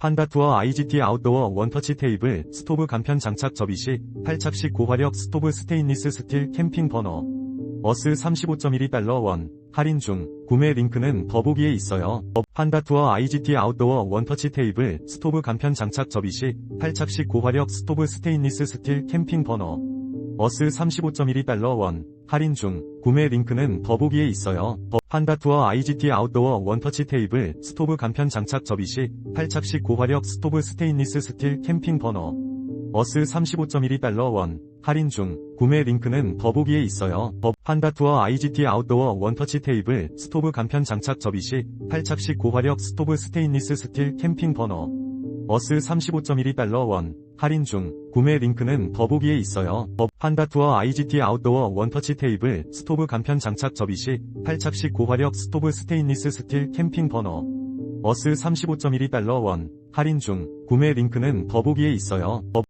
판다 투어 IGT 아웃도어 원터치 테이블 스토브 간편 장착 접이 시 8착식 고화력 스토브 스테인리스 스틸 캠핑 버너. 어스 35.12달러 원. 할인 중. 구매 링크는 더보기에 있어요. 어, 판다 투어 IGT 아웃도어 원터치 테이블 스토브 간편 장착 접이 시 8착식 고화력 스토브 스테인리스 스틸 캠핑 버너 어스 35.12달러 원 할인 중 구매 링크는 더보기에 있어요. 어, 판다투어 IGT 아웃도어 원터치 테이블 스토브 간편 장착 접이 시 8착식 고화력 스토브 스테인리스 스틸 캠핑 버너 어스 35.12달러 원 할인 중 구매 링크는 더보기에 있어요. 어, 판다투어 IGT 아웃도어 원터치 테이블 스토브 간편 장착 접이 시 8착식 고화력 스토브 스테인리스 스틸 캠핑 버너 어스 35.12달러 원 할인 중 구매 링크는 더보기에 있어요. 어, 판다 투어 IGT 아웃도어 원터치 테이블 스토브 간편 장착 접이 시 8착식 고화력 스토브 스테인리스 스틸 캠핑 버너 어스 35.12달러 원 할인 중 구매 링크는 더보기에 있어요. 어,